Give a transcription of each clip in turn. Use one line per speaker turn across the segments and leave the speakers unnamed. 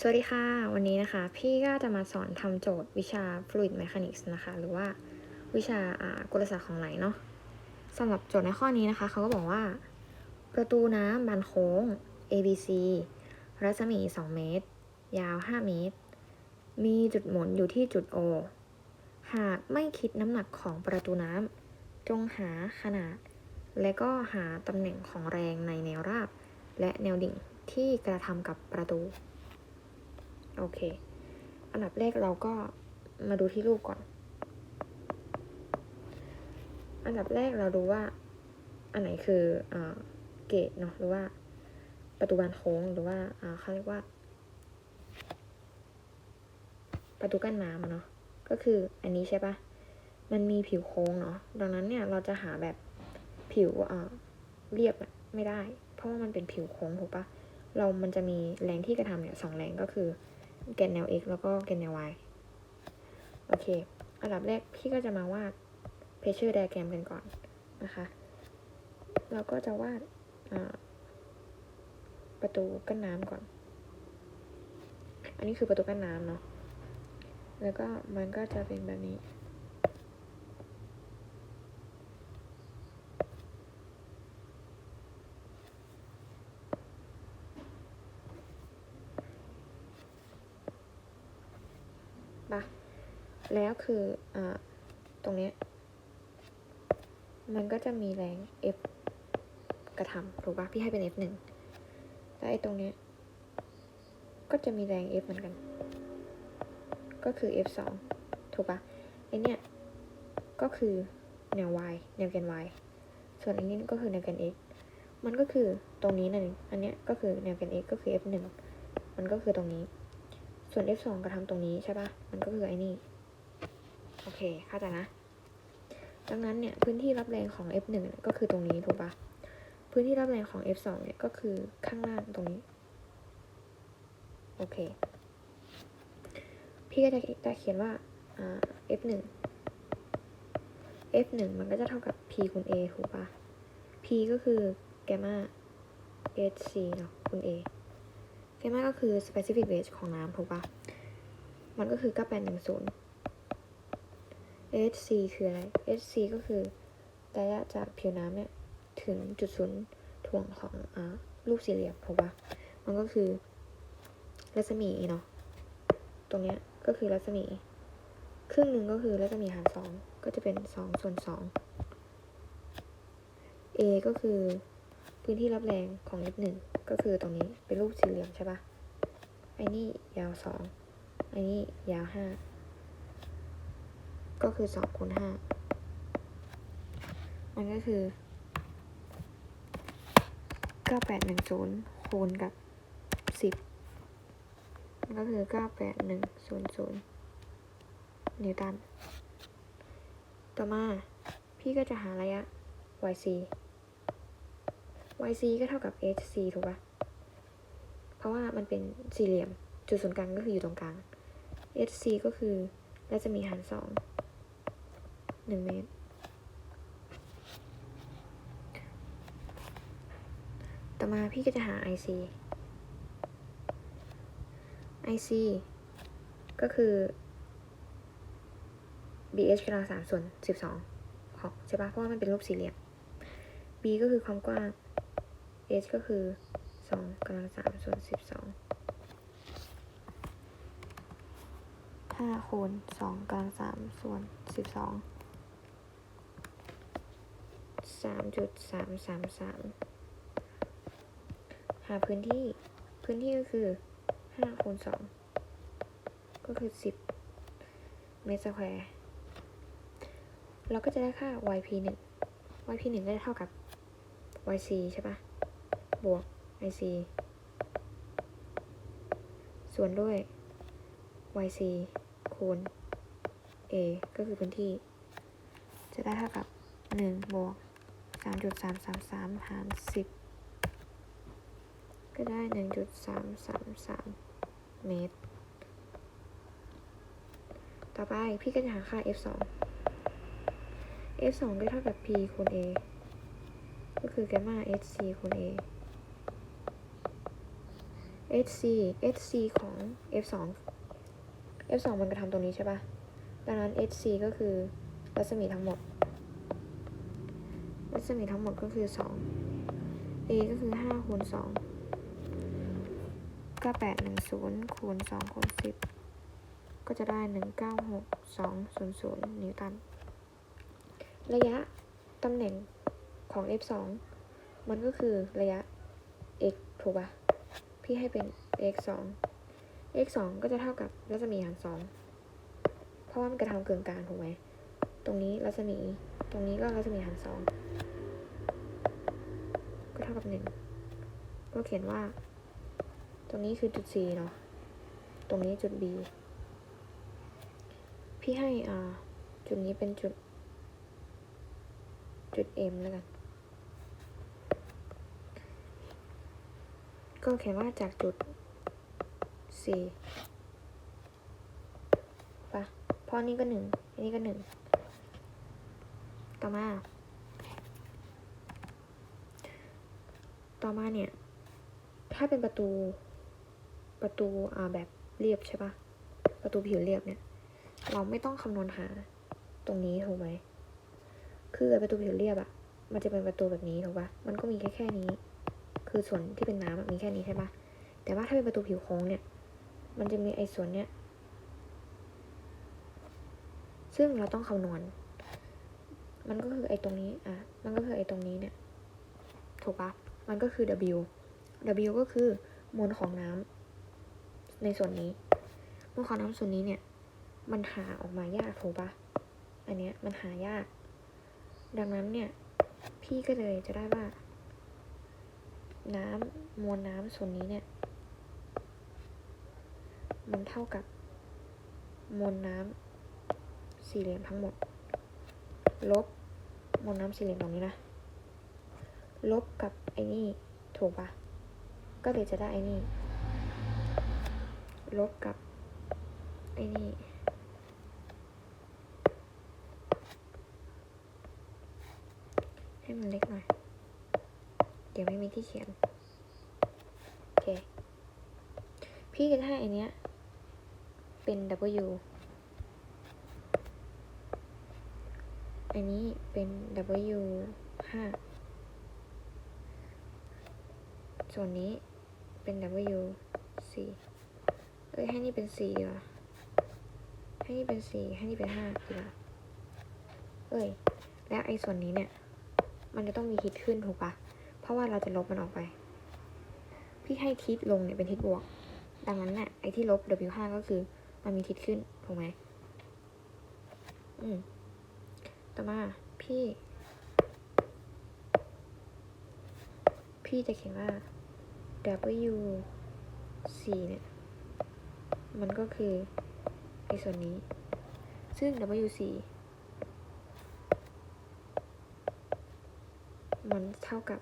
สวัสดีค่ะ วันนี้นะคะ พี่ก็จะมาสอนทำโจทย์วิชา fluid mechanics นะคะ หรือว่าวิชาอ่ากลศาสตร์ของไหลเนาะสำหรับโจทย์ในข้อนี้นะคะ เขาก็บอกว่า ประตูน้ำบานโค้ง ABC รัศมี 2 เมตร ยาว 5 เมตร มีจุดหมุนอยู่ที่จุด O หากไม่คิดน้ำหนักของประตูน้ำจงหาขนาด และก็หาตำแหน่งของแรงในแนวราบ และแนวดิ่งที่กระทำกับประตู โอเค อันดับแรกเราก็มาดูที่รูปก่อน อันดับแรกเราดูว่า อันไหนคือเอเกตเนาะหรือว่าประตูบานโค้งหรือว่าเขาเรียกว่า ประตูกั้นน้ำเนาะก็คืออันนี้ใช่ปะมันมีผิวโค้งเนาะดังนั้นเนี่ยเราจะหาแบบผิวเรียบไม่ได้ เพราะว่ามันเป็นผิวโค้งถูกปะเรามันจะมีแรงที่กระทำเนี่ยสองแรงก็คือ แกนแนว x แล้วก็แกนแนว y โอเค อันดับแรกพี่ก็จะมาวาด pressure diagram กันก่อนนะคะ เราก็จะวาดประตูกั้นน้ำก่อน อันนี้คือประตูกั้นน้ำเนาะ แล้วก็มันก็จะเป็นแบบนี้ ปะ แล้วคืออ่าตรงเนี้ยมันก็จะมีแรง F กระทำถูกปะพี่ให้เป็น F หนึ่งแล้วไอ้ตรงเนี้ยก็จะมีแรง F เหมือนกัน ก็คือ F สองถูกปะไอเนี้ยก็คือแนว y แนวแกน y ส่วนอันนี้ก็คือแนวแกน x มันก็คือตรงนี้นั่นเองอันเนี้ยก็คือแนวแกน x ก็คือ f หนึ่งมันก็คือตรงนี้ ส่วน f 2กระทำตรงนี้ใช่ปะมันก็คือไอ้นี่ โอเค เข้าใจนะ ดังนั้นเนี่ยพื้นที่รับแรงของ f 1เนี่ยก็คือตรงนี้ถูกปะพื้นที่รับแรงของ f 2 เนี่ยก็คือข้างล่างตรงนี้ โอเค พี่ก็จะจะเขียนว่าอ่า f 1 f 1 มันก็จะเท่ากับ p คูณ a ถูกปะ p ก็คือแกมมา hc เนาะคูณ a แกมมาก็คือ specific range ของน้ำถูกปะมันก็คือ 9810 hc คืออะไร hc ก็คือระยะจากผิวน้ำเนี่ยถึงจุดศูนย์ถ่วงของอรูปสี่เหลี่ยมถูกปะมันก็คือ รัศมีเนาะ ตรงเนี้ยก็คือรัศมี ครึ่งหนึ่งก็คือรัศมีหารสองก็จะเป็นสองส่วนสอง a ก็คือพื้นที่รับแรงของ f หนึ่งก็คือตรงนี้เป็นรูปสี่เหลี่ยมใช่ปะไอ้นี่ยาวสองไอ้นี่ยาวห้า ก็คือสองคูณห้ามันก็คือเก้าแปดหนึ่งศูนย์คูณกับสิบมันก็คือเก้าแปดหนึ่งศูนย์ศูนย์นิวตัน ต่อมาพี่ก็จะหาระยะ yc yc ก็เท่ากับ hc ถูกปะเพราะว่ามันเป็นสี่เหลี่ยม จุดศูนย์กลางก็คืออยู่ตรงกลาง hc ก็คือรัศมีหารสอง หนึ่งเมตร ต่อมาพี่ก็จะหา ic ic ก็คือ bh กำลังสามส่วนสิบสองของใช่ปะเพราะว่ามันเป็นรูปสี่เหลี่ยม b ก็คือความกว้าง h ก็คือสองกำลังสามส่วนสิบสองห้าคูณสองกำลังสามส่วนสิบสอง สามจุดสามสามสามหาพื้นที่ พื้นที่ก็คือห้าคูณสองก็คือสิบเมตรสแควร์เราก็จะได้ค่า yp หนึ่ง yp หนึ่งก็จะเท่ากับ yc ใช่ปะบวก ic ส่วนด้วย yc คูณ a ก็คือพื้นที่ จะได้เท่ากับหนึ่งบวก สามจุดสามสามสามหารสิบก็ได้หนึ่งจุดสามสามสามเมตร ต่อไปพี่ก็จะหาค่า f สอง f สองก็เท่ากับ p คูณ a ก็คือแกมมา hc คูณ a hc hc ของ f 2 f 2มันกระทำตรงนี้ใช่ปะดังนั้น hc ก็คือรัศมีทั้งหมด รัศมีทั้งหมดก็คือ 2 a ก็คือ 5 คูณ 2 ก็8 1 0 คูณ 2 คูณ 10 ก็จะได้ 196 200 นิวตัน ระยะตำแหน่งของ f 2 มันก็คือระยะ x ถูกปะพี่ให้เป็น x 2 x 2ก็จะเท่ากับรัศมีหาร 2 เพราะว่ามันกระทำเกินกลางถูกไหม ตรงนี้รัศมี ตรงนี้ก็รัศมีหาร 2ก็เท่ากับ 1 ก็เขียนว่า ตรงนี้คือจุด C เนาะ ตรงนี้จุด B พี่ให้อ่าจุดนี้เป็นจุด จุด M แล้วกัน ก็เขียนว่าจากจุด C ปะพราะนี่ก็หนึ่ง อันนี้ก็หนึ่ง ต่อมา ต่อมาเนี่ย ถ้าเป็นประตู ประตูอ่าแบบเรียบใช่ปะประตูผิวเรียบเนี่ย เราไม่ต้องคำนวณหาตรงนี้ถูกไหม คือประตูผิวเรียบอะมันจะเป็นประตูแบบนี้ถูกปะมันก็มีแค่แค่นี้ คือส่วนที่เป็นน้ำอะมีแค่นี้ใช่ปะแต่ว่าถ้าเป็นประตูผิวโค้งเนี่ย มันจะมีไอ้ส่วนเนี้ย ซึ่งเราต้องคำนวณ มันก็คือไอ้ตรงนี้ อะ มันก็คือไอ้ตรงนี้เนี่ย ถูกปะมันก็คือ W W ก็คือมวลของน้ำในส่วนนี้มวลของน้ำส่วนนี้เนี่ย มันหาออกมายากถูกปะอันเนี้ยมันหายาก ดังนั้นเนี่ย พี่ก็เลยจะได้ว่า น้ำมวลน้ำส่วนนี้เนี่ย มันเท่ากับมวลน้ำสี่เหลี่ยมทั้งหมด ลบมวลน้ำสี่เหลี่ยมตรงนี้นะ ลบกับไอ้นี่ถูกปะ ก็เลยจะได้ไอ้นี่ ลบกับไอ้นี่ให้มันเล็กหน่อย เดี๋ยวไม่มีที่เขียน โอเค พี่จะให้อันเนี้ย เป็น W อันนี้เป็น W ห้าส่วนนี้ เป็น W สี่เอ้ย ให้นี่เป็นสี่ดีกว่า ให้นี่เป็นสี่ให้นี่เป็นห้าดีกว่า เอ้ย แล้วไอ้ส่วนนี้เนี่ย มันจะต้องมีทิศขึ้นถูกปะเพราะว่าเราจะลบมันออกไป พี่ให้ทิศลงเนี่ยเป็นทิศบวก ดังนั้นเนี่ยไอ้ที่ลบ W ห้าก็คือมันมีทิศขึ้นถูกไหมอืมต่อมาพี่ พี่จะเขียนว่า W สี่เนี่ย มันก็คือไอ้ส่วนนี้ ซึ่ง W สี่มันเท่ากับ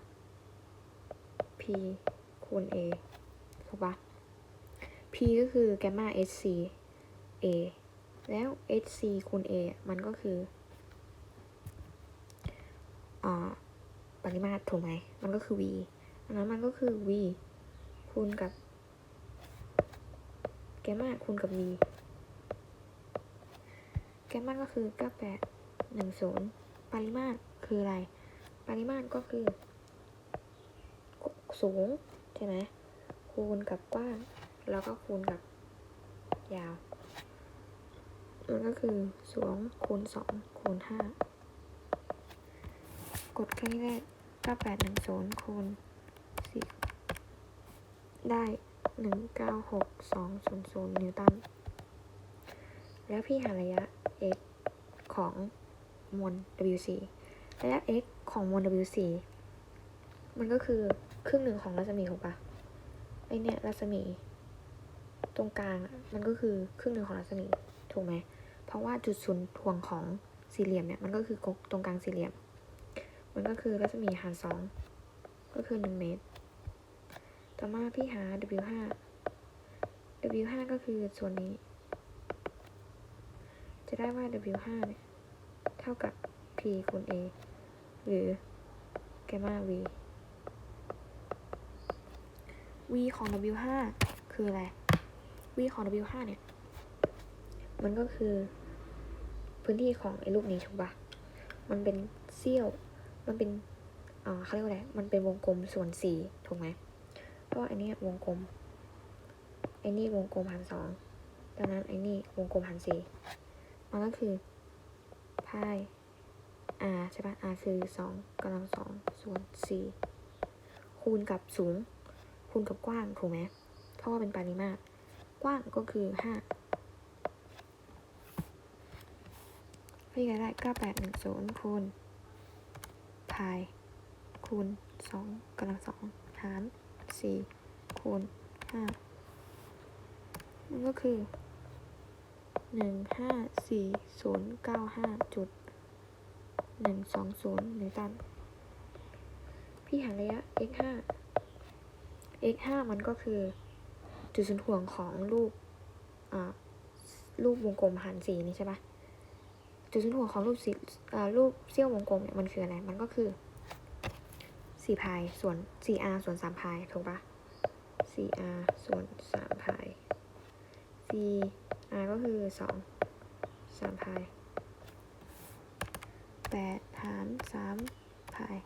P คูณ A ถูกปะ P ก็คือแกมมา HC A แล้ว HC คูณ A มันก็คืออ่าปริมาตรถูกไหม มันก็คือ V อันนั้นมันก็คือ V คูณกับ แกมมาคูณกับ V แกมมาก็คือ 98 10 ปริมาตรคืออะไร ปริมาตรก็คือ สูง ใช่ไหม คูณกับกว้าง แล้วก็คูณกับ ยาว มันก็คือสองคูณสองคูณห้ากดแค่นี้ได้เก้าแปดหนึ่งศูนย์คูณ ได้หนึ่งเก้าหกสองศูนย์ศูนย์นิวตัน แล้วพี่หาระยะ x ของมวล WC ระยะ x ของมวล WC มันก็คือครึ่งหนึ่งของรัศมีถูกปะไอเนี่ยรัศมี ตรงกลางมันก็คือครึ่งหนึ่งของรัศมีถูกไหม เพราะว่าจุดศูนย์ถ่วงของสี่เหลี่ยมเนี่ยมันก็คือตรงกลางสี่เหลี่ยม มันก็คือรัศมีหารสองก็คือหนึ่งเมตร ต่อมาพี่หา W ห้า W ห้าก็คือส่วนนี้ จะได้ว่า W ห้าเนี่ย เท่ากับ P คูณ A หรือแกมมา V v ของ w ห้าคืออะไร v ของ w ห้าเนี่ย มันก็คือ พื้นที่ของไอ้ลูกนี้ถูกปะมันเป็นเสี้ยว มันเป็นอ่าเขาเรียกว่าอะไร มันเป็นวงกลมส่วนสี่ถูกไหม เพราะว่าอันนี้วงกลมไอ้นี่วงกลมหารสองดังนั้นไอ้นี่วงกลมหารสี่มันก็คือพาย r ใช่ปะ r คือสองกำลังสองส่วนสี่คูณกับสูง คูณกับกว้างถูกไหมเพราะว่าเป็นปริมาตรกว้างก็คือห้าพี่ก็ได้เก้าแปดหนึ่งศูนย์คูณพายคูณสองกำลังสองหาร สี่คูณห้ามันก็คือหนึ่งห้าสี่ศูนย์เก้าห้าจุดหนึ่งสองศูนย์นิวตัน พี่หาระยะ x ห้า x ห้ามันก็คือ จุดศูนย์ถ่วงของรูปอ่ารูปวงกลมหารสี่นี่ใช่ปะจุดศูนย์ถ่วงของรูปสีอ่ารูปเสี้ยววงกลมเนี่ยมันคืออะไร มันก็คือ สี่พายส่วนสี่ r ส่วนสามพายถูกปะสี่ r ส่วนสามพายสี่ r ก็คือสองสามพายแปดหารสามพาย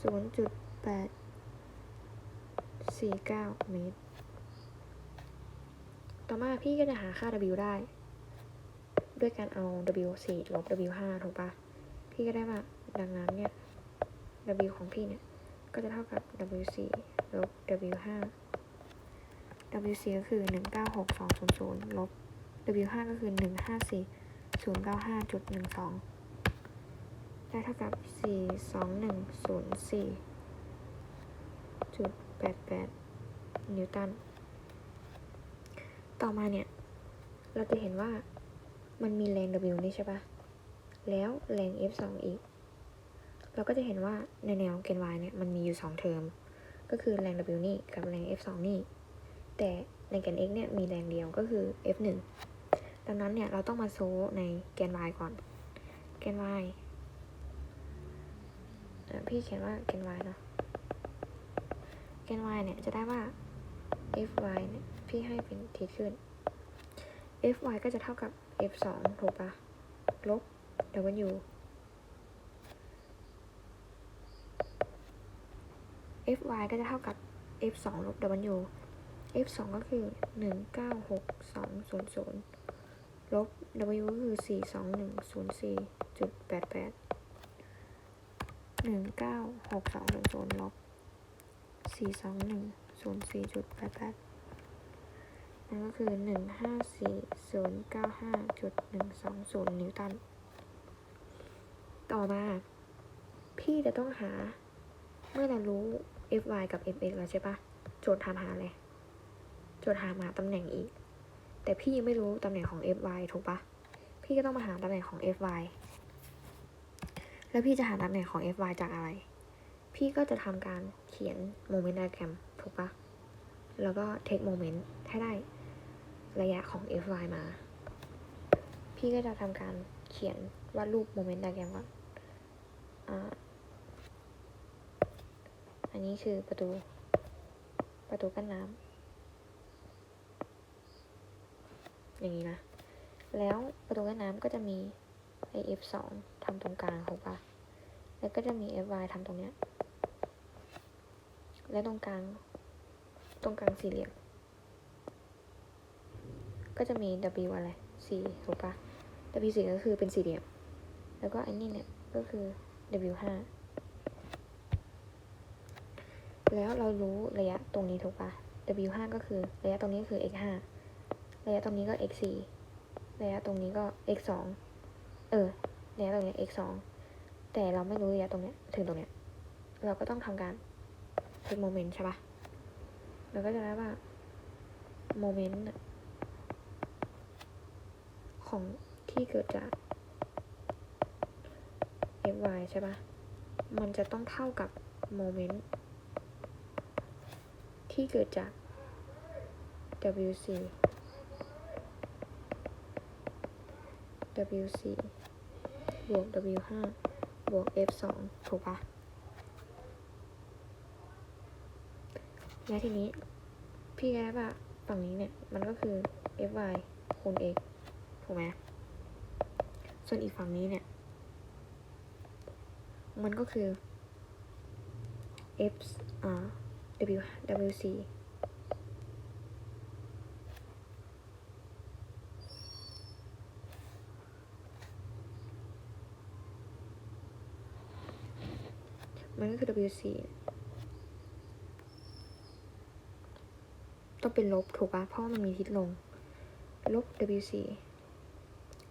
ศูนย์จุดแปดสี่เก้าเมตร ต่อมาพี่ก็จะหาค่า w ได้ ด้วยการเอา w สี่ลบ w ห้าถูกปะพี่ก็ได้ว่าดังนั้นเนี่ย w ของพี่เนี่ย ก็จะเท่ากับ w สี่ลบ w ห้า w สี่ก็คือหนึ่งเก้าหกสองศูนย์ศูนย์ลบ w ห้าก็คือหนึ่งห้าสี่ศูนย์เก้าห้าจุดหนึ่งสองได้เท่ากับสี่สองหนึ่งศูนย์สี่จุด88 นิวตัน ต่อมาเนี่ย เราจะเห็นว่ามันมีแรง W นี่ใช่ปะแล้วแรง F2 อีก เราก็จะเห็นว่าในแนวเกณฑ์ Y เนี่ยมันมีอยู่ 2 เทอม ก็คือแรง W นี่กับแรง F2 นี่ แต่ในแกน X เนี่ยมีแรงเดียวก็คือ F1 ดังนั้นเนี่ยเราต้องมาโซในแกน Y ก่อน แกน Y อะพี่เขียนว่าแกน Y เนาะ แกน y เนี่ยจะได้ว่า fy เนี่ยพี่ให้เป็นทีขึ้น fy ก็จะเท่ากับ f สองถูกปะลบ w fy ก็จะเท่ากับ f สองลบ w f สองก็คือหนึ่งเก้าหกสองศูนย์ศูนย์ลบ w ก็คือสี่สองหนึ่งศูนย์สี่จุดแปดแปดหนึ่งเก้าหกสองศูนย์ศูนย์ลบสี่สองหนึ่งศูนย์สี่จุดแปดแปดนั่นก็คือหนึ่งห้าสี่ศูนย์เก้าห้าจุดหนึ่งสองศูนย์นิวตัน ต่อมา พี่จะต้องหาเมื่อเรารู้ fy กับ fx แล้วใช่ปะโจทย์ถามหาอะไร โจทย์ถามหาตำแหน่งอีก แต่พี่ยังไม่รู้ตำแหน่งของ fy ถูกปะพี่ก็ต้องมาหาตำแหน่งของ fy แล้วพี่จะหาตำแหน่งของ fy จากอะไร พี่ก็จะทำการเขียนโมเมนต์ไดแกรมถูกปะแล้วก็เทคโมเมนต์ให้ได้ระยะของ fy มา พี่ก็จะทำการเขียนวาดรูปโมเมนต์ไดแกรมก่อนอ่า อันนี้คือประตู ประตูกั้นน้ำอย่างนี้นะ แล้วประตูกั้นน้ำก็จะมีไอ f สองทำตรงกลางถูกปะแล้วก็จะมี fy ทำตรงเนี้ย และตรงกลาง ตรงกลางสี่เหลี่ยม ก็จะมี w อะไรสี่ถูกปะ w สี่ก็คือเป็นสี่เหลี่ยม แล้วก็อันนี้เนี่ยก็คือ w ห้า แล้วเรารู้ระยะตรงนี้ถูกปะ w ห้าก็คือระยะตรงนี้คือ x ห้าระยะตรงนี้ก็ x สี่ระยะตรงนี้ก็ x สองเออระยะตรงนี้ x สองแต่เราไม่รู้ระยะตรงเนี้ยถึงตรงเนี้ย เราก็ต้องทำการเทคโมเมนต์ใช่ปะเราก็จะได้ว่าโมเมนต์ของที่เกิดจาก fy ใช่ปะมันจะต้องเท่ากับโมเมนต์ ที่เกิดจาก wc wc บวก w 5 บวก f 2 ถูกปะแล้วทีนี้ พี่แกว่าฝั่งนี้เนี่ย มันก็คือ fy คูณ x ถูกไหมส่วนอีกฝั่งนี้เนี่ย มันก็คือ f อ่า w wc มันก็คือ wc ต้องเป็นลบถูกปะเพราะมันมีทิศลง ลบ wc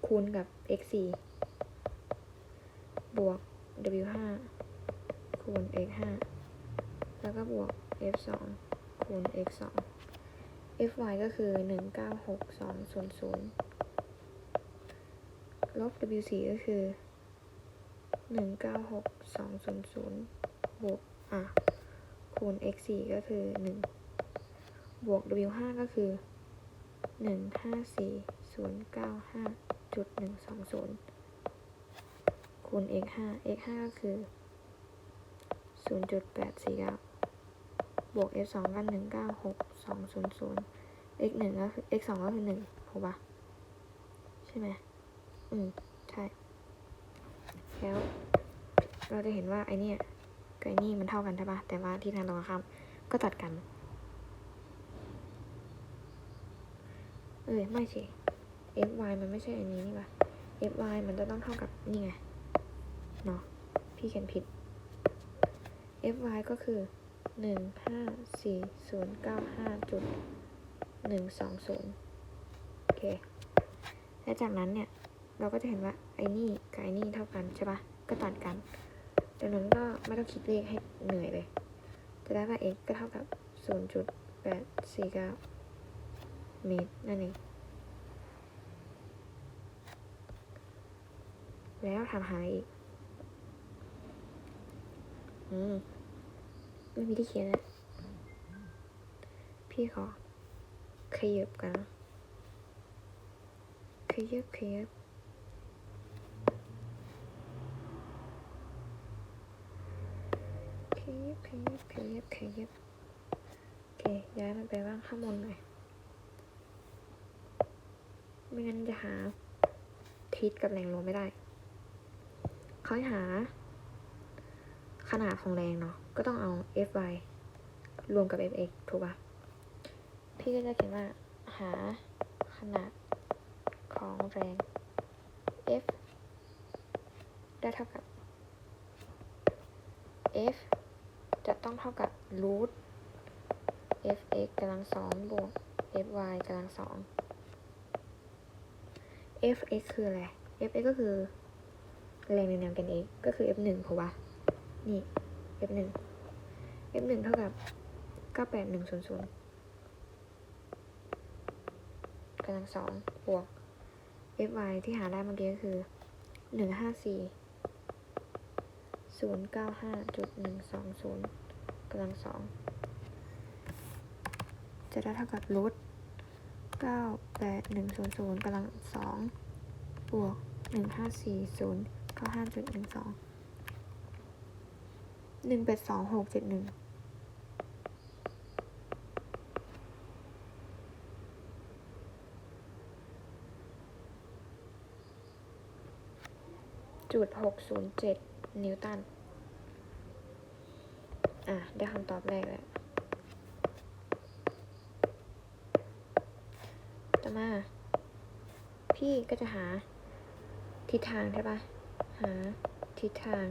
คูณกับ x4 บวก w5 คูณ x5 แล้วก็บวก f2 คูณ x2 fy ก็คือ 196200 ลบ w4 ก็คือ 196200 บวก อะ คูณ x4 ก็คือ 1 บวก w5 ก็คือ 154095.120 คูณ x5 x5 ก็คือ0.849 บวก f2 ก็196200 x1 ก็คือ x2 ก็คือ1ถูกปะใช่ไหมอืม ใช่ แล้ว เราจะเห็นว่าไอเนี่ยกับไอนี่มันเท่ากันใช่ปะแต่ว่าที่ทางตรงข้ามก็ตัดกัน เอ้ย ไม่สิ fy มันไม่ใช่อันนี้นี่ปะ fy มันจะต้องเท่ากับนี่ไง เนาะพี่เขียนผิด fy ก็คือ หนึ่งห้าสี่ศูนย์เก้าห้าจุดหนึ่งสองศูนย์โอเค และจากนั้นเนี่ย เราก็จะเห็นว่าไอ้นี่กับไอ้นี่เท่ากันใช่ปะก็ตัดกัน ดังนั้นก็ไม่ต้องคิดเลขให้เหนื่อยเลย จะได้ว่า x ก็เท่ากับ0.849เมตรนั่นเอง แล้วทำหายอีก อืม ไม่มีที่เขียนอะพี่ขอขยับกันนะขยับขยับขยับขยับขยับขยับโอเคย้ายมันไปว่างข้างบนหน่อยไม่งั้นจะหาทิศกับแรงลมไม่ได้ เขาหา ขนาดของแรงเนาะ ก็ต้องเอา Fy รวมกับ Fx ถูกปะพี่ก็จะเขียนว่า หาขนาดของแรง F ได้เท่ากับ F จะต้องเท่ากับ root fx กำลังสองบวก fy กำลังสอง fx คืออะไร fx ก็คือ แรงในแนวแกน x ก็คือ f หนึ่งถูกป่ะ นี่ f หนึ่ง f หนึ่งเท่ากับเก้าแปดหนึ่งศูนย์ศูนย์กำลังสองบวก fy ที่หาได้เมื่อกี้ก็คือหนึ่งห้าสี่ศูนย์เก้าห้าจุดหนึ่งสองศูนย์กำลังสองจะได้เท่ากับรูทเก้าแปดหนึ่งศูนย์ศูนย์กำลังสองบวกหนึ่งห้าสี่ศูนย์เก้าห้าจุดหนึ่งสอง หนึ่งแปดสองหกเจ็ดหนึ่งจุดหกศูนย์เจ็ดนิวตัน อะ ได้คำตอบแรกแล้ว ต่อมา พี่ก็จะหาทิศทางใช่ปะหาทิศทาง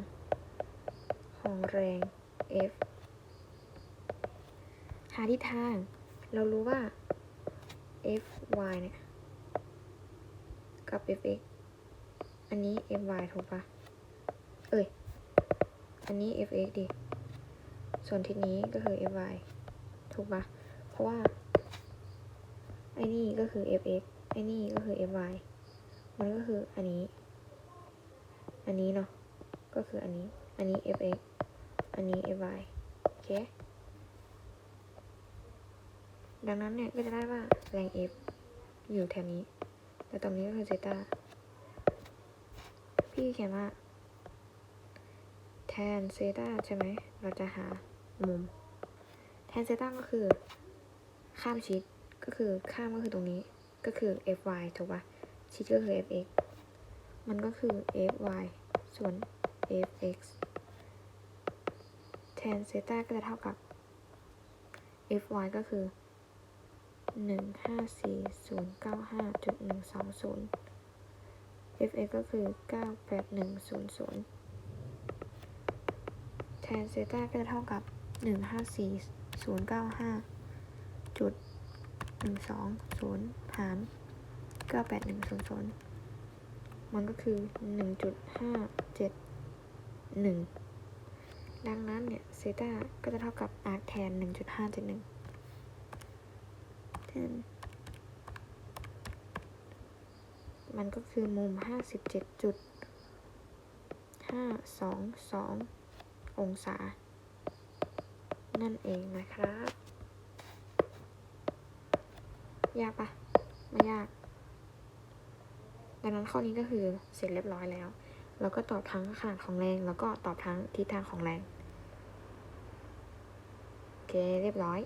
ของแรง F หาทิศทาง เรารู้ว่า F y เนี่ย กับ F x อันนี้ F y ถูกปะเอ้ย อันนี้ F x ดิ ส่วนทิศนี้ก็คือ F y ถูกปะเพราะว่า ไอ้นี่ก็คือ fx ไอ้นี่ก็คือ fy มันก็คืออันนี้ อันนี้เนาะ ก็คืออันนี้ อันนี้ fx อันนี้ fy โอเค ดังนั้นเนี่ยก็จะได้ว่าแรง F อยู่แถวนี้ แต่ตรงนี้ก็คือเซตาพี่เขียนว่า แทนเซตาใช่ไหม เราจะหามุม แทนเซต้าก็คือ ข้ามชิด ก็คือข้ามก็คือตรงนี้ ก็คือ fy ถูกปะชิดก็คือ fx มันก็คือ fy ส่วน fx แทนเซต้าก็จะเท่ากับ fy ก็คือหนึ่งห้าสี่ศูนย์เก้าห้าจุดหนึ่งสองศูนย์ fx ก็คือเก้าแปดหนึ่งศูนย์ศูนย์แทนเซต้าก็จะเท่ากับหนึ่งห้าสี่ศูนย์เก้าห้าจุดหนึ่งสองศูนย์หารเก้าแปดหนึ่งศูนย์ศูนย์มันก็คือหนึ่งจุ ดังนั้นเนี่ยเซต้าก็จะเท่ากับอาร์แทนหนึ่งจุดห้าจ็ดหนึ่งแทนมันก็คือมุมห้าสิบเจ็ดจุดห้าสองสององศา นั่นเองนะครับ ยากปะไม่ยาก ดังนั้นข้อนี้ก็คือเสร็จเรียบร้อยแล้ว แล้วก็ตอบทั้งขนาดของแรง แล้วก็ตอบทั้งทิศทางของแรง โอเค เรียบร้อย